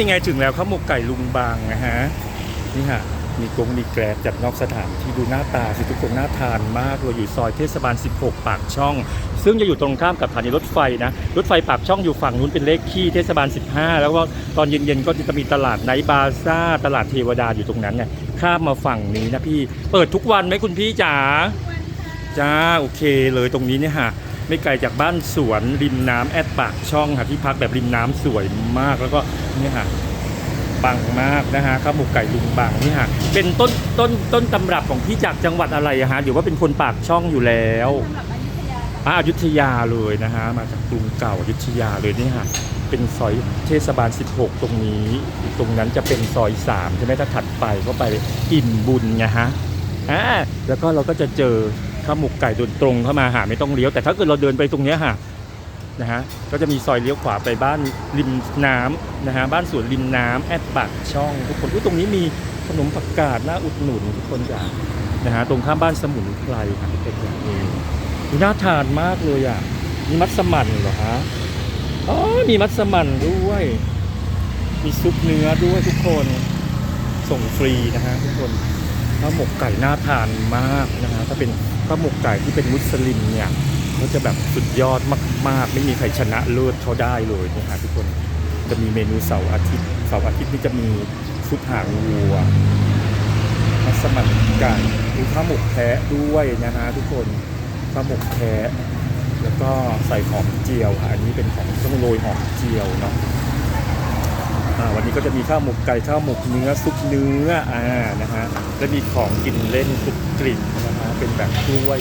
นี่ไงถึงแล้วข้าวหมกไก่ลุงบางนะฮะนี่ฮะมีกงมีแกรบจากนอกสถานที่ดูหน้าตาสิทุกคนน่าทานมากเราอยู่ซอยเทศบาล 16 ปากช่อง ซึ่งจะอยู่ตรงข้ามกับสถานีรถไฟนะรถไฟปากช่องอยู่ฝั่งนู้นเป็นเลขขี้เทศบาล 15 แล้วก็ตอนเย็นๆก็จะมีตลาดไนท์บาซ่า ตลาดเทวดาอยู่ตรงนั้นไงข้ามมาฝั่งนี้นะพี่ เปิดทุกวันไหมคุณพี่จ๋าจ้าโอเคเลยตรงนี้เนี่ยฮะ ไม่ไกลจากบ้านสวนริมน้ำแอดปากช่องค่ะที่พักแบบริมน้ำสวยมากแล้วก็เนี่ยฮะปังมากนะฮะข้าวหมกไก่ลุงบังนี่ฮะเป็นต้นต้นต้นตำรับของพี่จากจังหวัดอะไรอะฮะหรือว่าเป็นคนปากช่องอยู่แล้วสำหรับอยุธยาอ่าอยุธยาเลยนะฮะมาจากกรุงเก่าอยุธยาเลยนี่ฮะเป็นซอยเทศบาล 16 ตรงนี้ ตรงนั้นจะเป็นซอย3ใช่ไหมถ้าถัดไปก็ไปอิ่มบุญไงฮะอ่าแล้วก็เราก็จะเจอ ข้าวหมกไก่ดนตรงเข้ามาหาไม่ต้องเลี้ยว แต่ถ้าเกิดเราเดินไปตรงนี้ยฮะนะฮะก็จะมีซอยเลี้ยวขวาไปบ้านริมน้ำนะฮะบ้านสวนริมน้ำแอดปากช่องทุกคนอุ๊ยตรงนี้มีขนมผักกาดน่าอุดหนุนทุกคนจ้ะนะฮะตรงข้ามบ้านสมุนไพรค่ะเป็นอย่างนี้น่าทานมากเลยอะมีมัสมั่นเหรอฮะอ๋อมีมัสมั่นด้วย มีซุปเนื้อด้วยทุกคนส่งฟรีนะฮะทุกคน ข้าวหมกไก่น่าทานมากนะฮะถ้าเป็นข้าวหมกไก่ที่เป็นมุสลิมเนี่ยเขาจะแบบสุดยอดมาก ๆ ไม่มีใครชนะเลิศเขาได้เลยนะฮะทุกคนจะมีเมนูเสาร์อาทิตย์เสาร์อาทิตย์นี่จะมีซุปหางวัวมัสมั่นไก่มีข้าวหมกแพะด้วยนะฮะทุกคนข้าวหมกแคะแล้วก็ใส่หอมเจียวค่ะอันนี้เป็นของต้องโรยหอมเจียวเนาะ วันนี้ก็จะมีข้าวหมกไก่ข้าวหมกเนื้อซุปเนื้ออ่านะฮะแล้วมีของกินเล่นกรุบกริบนนะฮะเป็นแบบกล้วย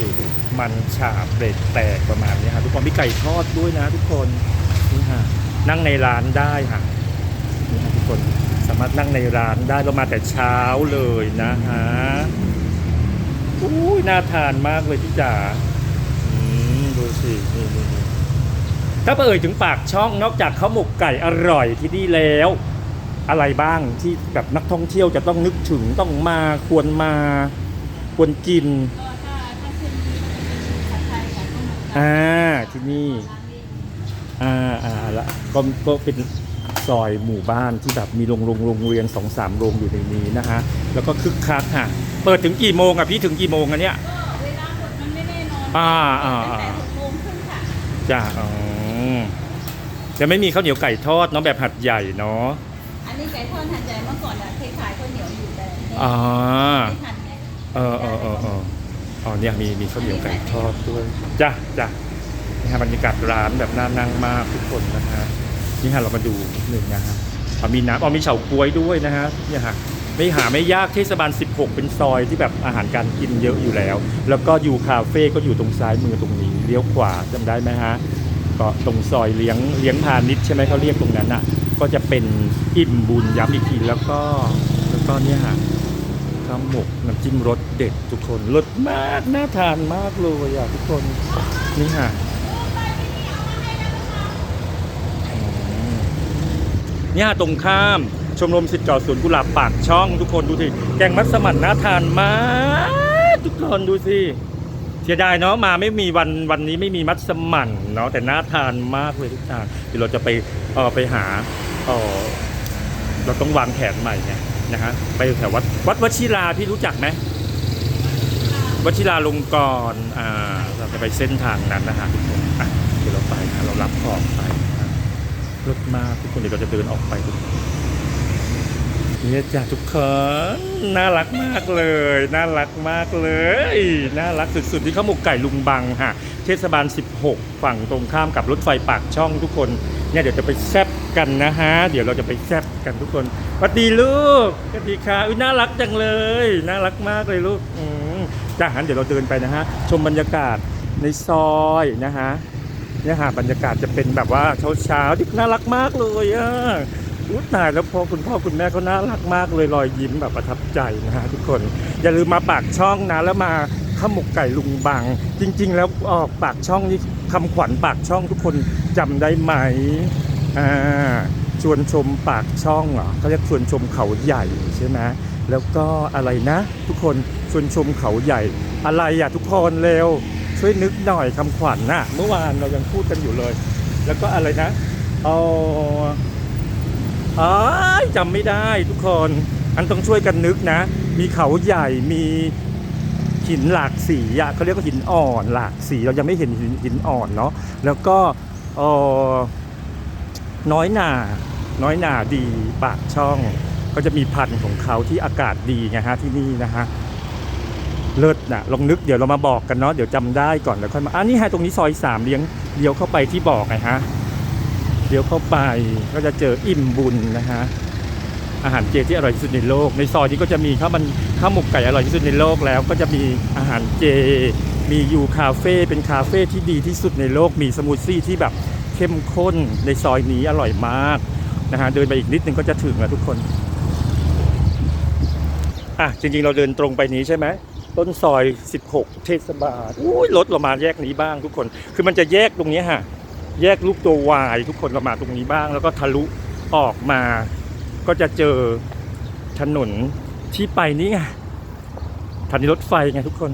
มันฉาบเบรดแตกประมาณนี้ฮะทุกคนมีไก่ทอดด้วยนะทุกคนนี่ฮะนั่งในร้านได้ค่ะนี่ฮะทุกคนสามารถนั่งในร้านได้เรามาแต่เช้าเลยนะฮะอุ้ยน่าทานมากเลยพี่จ๋าอืมดูสินี่ถ้าเอ่ยถึงปากช่องนอกจากข้าวหมกไก่อร่อยที่นี่แล้ว อะไรบ้างที่แบบนักท่องเที่ยวจะต้องนึกถึงต้องมาควรมาควรกินก็ถ้าถ้าขึ้นนี้ก็จะเป็นผัดไทยกับข้าวหมกไก่อ่าที่นี่ร้านนี้อ่าอ่าละก็ก็เป็นซอยหมู่บ้านที่แบบมีโรงโรงโรงเรียนสองสามโรงอยู่ในนี้นะฮะแล้วก็คึกคักค่ะ เปิดถึงกี่โมงอะพี่ถึงกี่โมงอันเนี้ยก็เวลาหมดมันไม่แน่นอนอ่าอ่าตั้งอ่าแต่หกโมงครึ่งค่ะจ้าอ๋อจะไม่มีข้าวเหนียวไก่ทอดเนาะแบบหัดใหญ่เนาะอั นนี้ไก่ทอดหันใจเมื่อก่อนอะเคยขายข้าวเหนียวอยู่แต่เนี่ยอ่าไม่ทันไงเออเออเออเอออ๋อเนี่ยมีมีข้าวเหนียวไก่ทอดด้วยจ้าจ้านี่ฮะบรรยากาศร้านแบบน่านั่งมากทุกคนนะฮะนี่ฮะเรามาดูนิดหนึ่งนะฮะอ๋อมีน้ำอ๋อมีเฉาก๊วยด้วยนะฮะเนี่ยฮะไม่หาไม่ยากเทศบาล 16 เป็นซอยที่แบบอาหารการกินเยอะอยู่แล้ว แล้วก็อยู่คาเฟ่ก็อยู่ตรงซ้ายมือตรงนี้เลี้ยวขวาจำได้ไหมฮะก็ตรงซอยเลี้ยงเลี้ยงพาณิชย์ใช่ไหมเขาเรียกตรงนั้นอะ ก็จะเป็นอิ่มบุญย้ำอีกทีแล้วก็แล้วก็เนี่ยฮะข้าวหมกน้ำจิ้มรสเด็ดทุกคนรสมากน่าทานมากเลยอะทุกคนนี่ฮะเนี่ยตรงข้ามชมรมสิทธิ์เก่าสวนกุหลาบปากช่องทุกคนดูสิแกงมัสมั่นน่าทานมากทุกคนดูสิเสียดายเนาะมาไม่มีวันวันนี้ไม่มีมัสมั่นเนาะแต่น่าทานมากเลยทุกท่างเดี๋ยวเราจะไปเออไปหา เออเราต้องวางแผนใหม่ไงนะฮะไปแถววัดวัดวชิราพี่รู้จักไหมวชิราลงกรณ์อ่าเราจะไปเส้นทางนั้นนะฮะทุกคนอะเดี๋ยวเราไปนะเรารับของไปนะฮะรถมาทุกคนเดี๋ยวเราจะเดินออกไปทุกคนเนี่ยจ้ะทุกคนน่ารักมากเลย น่ารักมากเลย น่ารักสุดๆที่ข้าวหมกไก่ลุงบังฮะเทศบาล 16 ฝั่งตรงข้ามกับรถไฟปากช่องทุกคนเนี่ยเดี๋ยวจะไปแซบ กันนะฮะ เดี๋ยวเราจะไปแซบกันทุกคนสวัสดีลูกสวัสดีค่ะอุ้ยน่ารักจังเลย น่ารักมากเลยลูกอืมจ้าหันเดี๋ยวเราเดินไปนะฮะ ชมบรรยากาศในซอยนะฮะเนี่ยฮะบรรยากาศจะเป็นแบบว่าเช้าๆที่น่ารักมากเลยอะอุ้ยตายแล้วพอคุณพ่อคุณแม่เขาน่ารักมากเลยรอยยิ้มแบบประทับใจนะฮะทุกคน อย่าลืมมาปากช่องนะแล้วมาข้าวหมกไก่ลุงบังจริง ๆ แล้วออกปากช่องนี่คำขวัญปากช่องทุกคนจำได้ไหม อ่าชวนชมปากช่องเหรอเขาเรียกชวนชมเขาใหญ่ใช่ไหมแล้วก็อะไรนะ ทุกคนชวนชมเขาใหญ่ อะไรอะทุกคนเร็ว ช่วยนึกหน่อยคำขวัญน่ะ เมื่อวานเรายังพูดกันอยู่เลย แล้วก็อะไรนะเอาอ๋อจำไม่ได้ทุกคน อันต้องช่วยกันนึกนะ มีเขาใหญ่มีหินหลากสีอะเขาเรียกว่าหินอ่อนหลากสีเรายังไม่เห็นหินหินอ่อนเนาะแล้วก็เออ น้อยหนาน้อยหนาดีปากช่อง ก็จะมีพันธุ์ของเขาที่อากาศดีไงฮะที่นี่นะฮะเลิศนะลองนึกเดี๋ยวเรามาบอกกันเนาะเดี๋ยวจำได้ก่อนแล้วค่อยมาอะนี่ฮะตรงนี้ซอยสามเลี้ยงเลี้ยวเข้าไปที่บอกไงฮะเลี้ยวเข้าไปก็จะเจออิ่มบุญนะฮะอาหารเจที่อร่อยที่สุดในโลก ในซอยนี้ก็จะมีข้าวมันข้าวหมกไก่อร่อยที่สุดในโลกแล้ว ก็จะมีอาหารเจ มียูคาเฟ่เป็นคาเฟ่ที่ดีที่สุดในโลกมีสมูทซี่ที่แบบ เข้มข้นในซอยนี้อร่อยมากนะฮะเดินไปอีกนิดนึงก็จะถึงแล้วทุกคนอะจริงๆเราเดินตรงไปนี้ใช่ไหมต้นซอย 16 เทศบาลอุ้ยรถเรามาแยกนี้บ้างทุกคน คือมันจะแยกตรงนี้ฮะแยกลูกตัววายทุกคนเรามาตรงนี้บ้าง แล้วก็ทะลุออกมา ก็จะเจอถนนที่ไปนี่ไงสถานีรถไฟไงทุกคน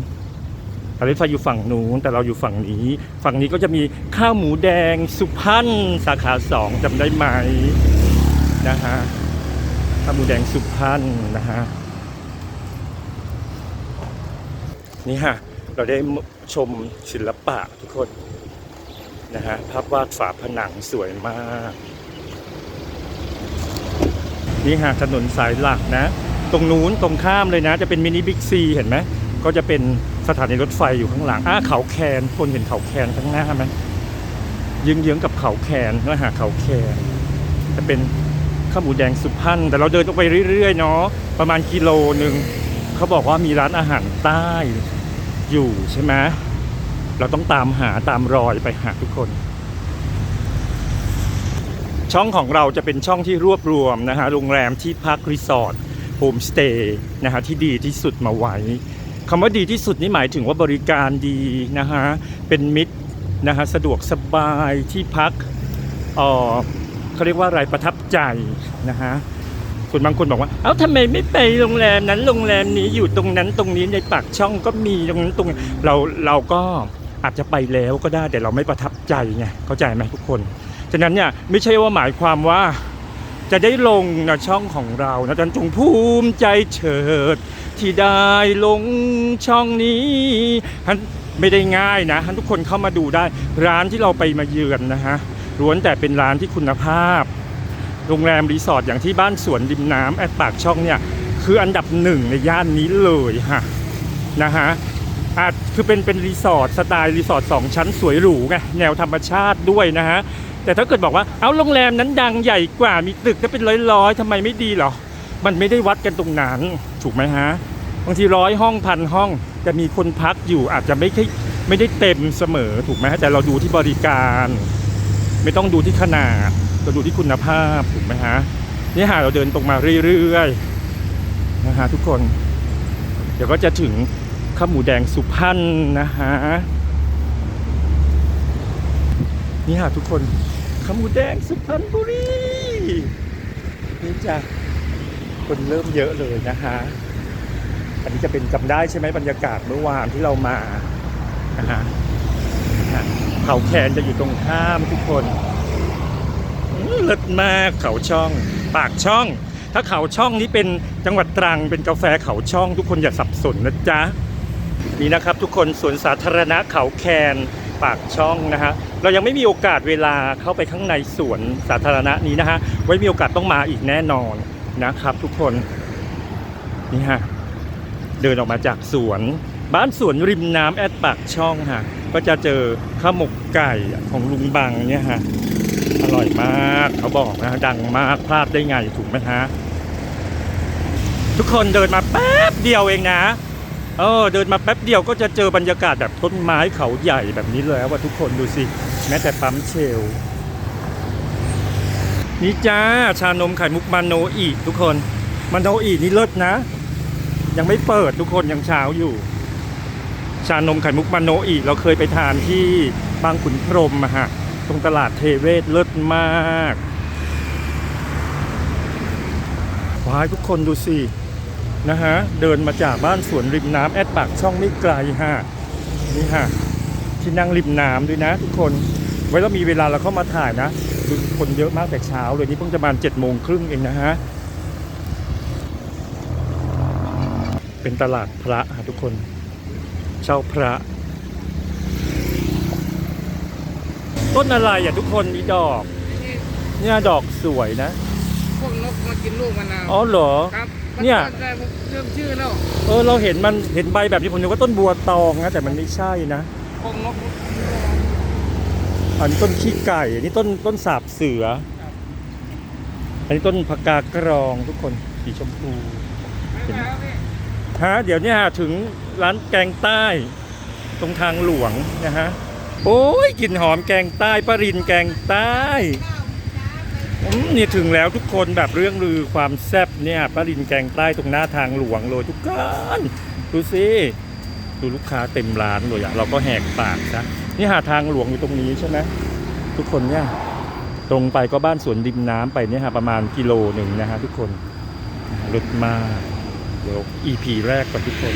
รถไฟอยู่ฝั่งนู้นแต่เราอยู่ฝั่งนี้ ฝั่งนี้ก็จะมีข้าวหมูแดงสุพรรณสาขาสองจำได้ไหมนะฮะข้าวหมูแดงสุพรรณนะฮะนี่ฮะเราได้ชมศิลปะทุกคนนะฮะภาพวาดฝาผนังสวยมากนี่ฮะถนนสายหลักนะ ตรงนู้นตรงข้ามเลยนะ จะเป็นมินิบิ๊กซีเห็นไหม ก็จะเป็นสถานีรถไฟอยู่ข้างหลังอ้าเขาแคนคนเห็นเขาแคนข้างหน้าไหมยืงเยื้องๆกับเขาแคนนะฮะเขาแคนจะเป็นข้าวหมูแดงสุพรรณแต่เราเดินตรงไปเรื่อยๆเนาะประมาณกิโลหนึ่งเขาบอกว่ามีร้านอาหารใต้อยู่ใช่ไหมเราต้องตามหาตามรอยไปหาทุกคน ช่องของเราจะเป็นช่องที่รวบรวมนะฮะโรงแรมที่พักรีสอร์ทโฮมสเตย์นะฮะที่ดีที่สุดมาไว้ คำว่าดีที่สุดนี่หมายถึงว่าบริการดีนะฮะเป็นมิตรนะฮะสะดวกสบายที่พักเออเขาเรียกว่าอะไรประทับใจนะฮะส่วนบางคนบอกว่า เอ้าทำไมไม่ไปโรงแรมนั้นโรงแรมนี้อยู่ตรงนั้นตรงนี้ในปากช่องก็มีตรงนั้นตรงนี้เราเราก็อาจจะไปแล้วก็ได้แต่เราไม่ประทับใจไงเข้าใจไหมทุกคนฉะนั้นเนี่ยไม่ใช่ว่าหมายความว่าจะได้ลงนะช่องของเรานะจันจงภูมิใจเฉิด ที่ได้ลงช่องนี้ฮันไม่ได้ง่ายนะฮันทุกคนเข้ามาดูได้ ร้านที่เราไปมาเยือนนะฮะล้วนแต่เป็นร้านที่คุณภาพ โรงแรมรีสอร์ทอย่างที่บ้านสวนริมน้ำแอดปากช่องเนี่ยคืออันดับหนึ่งในย่านนี้เลยฮะนะฮะอาจคือเป็นเป็นรีสอร์ทสไตล์รีสอร์ทสองชั้นสวยหรูไงแนวธรรมชาติด้วยนะฮะแต่ถ้าเกิดบอกว่าเอาโรงแรมนั้นดังใหญ่กว่ามีตึกก็เป็นร้อยๆทำไมไม่ดีหรอ มันไม่ได้วัดกันตรงนั้น ถูกไหมฮะบางทีร้อยห้องพันห้องจะมีคนพักอยู่อาจจะไม่ใช่ไม่ได้เต็มเสมอถูกไหมฮะแต่เราดูที่บริการ ไม่ต้องดูที่ขนาดเราดูที่คุณภาพถูกไหมฮะนี่หาเราเดินตรงมาเรื่อยๆนะฮะทุกคน เดี๋ยวก็จะถึงข้าวหมูแดงสุพรรณนะฮะนี่ฮะทุกคนข้าวหมูแดงสุพรรณบุรีนี่จ้ะ คนเริ่มเยอะเลยนะฮะอันนี้จะเป็นจำได้ใช่ไหมบรรยากาศเมื่อวานที่เรามานะฮะเขาแคนจะอยู่ตรงข้ามทุกคนเลิศมากเขาช่อง ปากช่อง ถ้าเขาช่องนี้เป็นจังหวัดตรังเป็นกาแฟเขาช่อง ทุกคนอย่าสับสนนะจ๊ะนี่นะครับทุกคนสวนสาธารณะเขาแคนปากช่องนะฮะเรายังไม่มีโอกาสเวลาเข้าไปข้างในสวนสาธารณะนี้นะฮะไว้มีโอกาสต้องมาอีกแน่นอน นะครับทุกคน นี่ฮะ เดินออกมาจากสวน บ้านสวนริมน้ำแอดปากช่องฮะ ก็จะเจอข้าวหมกไก่ของลุงบังเนี่ยฮะ อร่อยมากเขาบอกนะดังมากพลาดได้ไงถูกไหมฮะ ทุกคนเดินมาแป๊บเดียวเองนะเออเดินมาแป๊บเดียวก็จะเจอบรรยากาศแบบต้นไม้เขาใหญ่แบบนี้เลยว่าทุกคนดูสิ แม้แต่ปั๊มเชลล นี่จ้าชานมไข่มุกมาโนอีทุกคนมาโนอีนี่เลิศนะ ยังไม่เปิดทุกคนยังเช้าอยู่ ชานมไข่มุกมาโนอีเราเคยไปทานที่บางขุนพรหมอะฮะตรงตลาดเทเวศเลิศมากว้ายทุกคนดูสินะฮะเดินมาจากบ้านสวนริมน้ำแอดปากช่องไม่ไกลฮะนี่ฮะที่นั่งริมน้ำด้วยนะ ทุกคนไว้เรามีเวลาเราเข้ามาถ่ายนะ คือคนเยอะมากแต่เช้าเลยนี่เพิ่งจะประมาณเจ็ดโมงครึ่งเองนะฮะ เป็นตลาดพระฮะทุกคน เช่าพระ ต้นอะไรอะทุกคนมีดอกนี่เนี่ยดอกสวยนะ พวกนกมากินลูกมะนาวอ๋อเหรอ ครับเนี่ย มัได้ผมเริ่มชื่อแล้วเออเราเห็นมันเห็นใบแบบนี้ผมนึกว่าต้นบัวตองนะแต่มันไม่ใช่นะ พวกนก อันนี้ต้นขี้ไก่อันนี้ต้นต้นสาบเสือ อันนี้ต้นผักกากรองทุกคนสีชมพูไม่ไหวแล้วพี่ฮะเดี๋ยวเนี่ยถึงร้านแกงใต้ ตรงทางหลวงนะฮะโอ้ยกลิ่นหอมแกงใต้ปรินแกงใต้อืมนี่ถึงแล้วทุกคนแบบเรื่องลือความแซ่บเนี่ยปรินแกงใต้ตรงหน้าทางหลวงเลยทุกคนดูสิดูลูกค้าเต็มร้านเลยอะเราก็แหกปากซะ นี่หาทางหลวงอยู่ตรงนี้ใช่ไหมทุกคนเนี่ยตรงไปก็บ้านสวนริมน้ำไปเนี่ยฮะประมาณกิโลหนึ่งนะฮะทุกคนรถมากเดี๋ยว EP แรกก่อนทุกคน